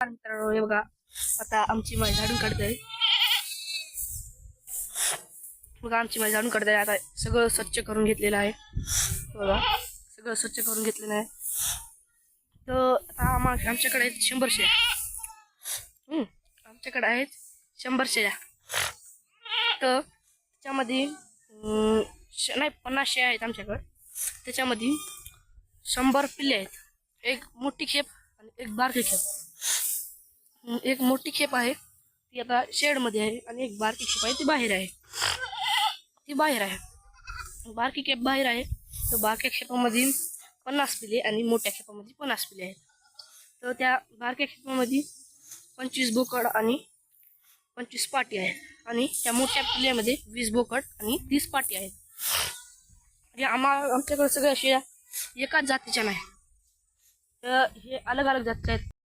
मित्रांनो हे बघा. आता आमची माय झाडून काढते बघा आमची माय झाडून काढते आता सगळं स्वच्छ करून घेतलेलं आहे. बघा सगळं स्वच्छ करून घेतलेलं आहे. तर आता आम्हा आमच्याकडे आहेत शंभर शेळ्या. हम्म, आमच्याकडे आहेत शंभर शेळ्या. तर त्याच्यामध्ये नाही पन्नास शेळ्या आहेत आमच्याकडे. त्याच्यामध्ये शंभर पिल्ले आहेत. एक मोठी खेप आणि एक बारकी खेप. एक मोठी खेप आहे. ती आता शेडमध्ये आहे आणि एक बारकी खेप आहे. ती बाहेर आहे. ती बाहेर आहे. बारकी खेप बाहेर आहे. तर बारक्या खेपामध्ये पन्नास पिले आणि मोठ्या खेपामध्ये पन्नास पिले आहेत. तर त्या बारक्या खेपामध्ये पंचवीस बोकड आणि पंचवीस पाटी आहेत. आणि त्या मोठ्या पिल्यामध्ये वीस बोकड आणि तीस पाटी आहेत. म्हणजे आम्हा आमच्याकडे सगळ्या शेळ्या एकाच जातीच्या नाही. तर हे अलग अलग जातीच्या आहेत.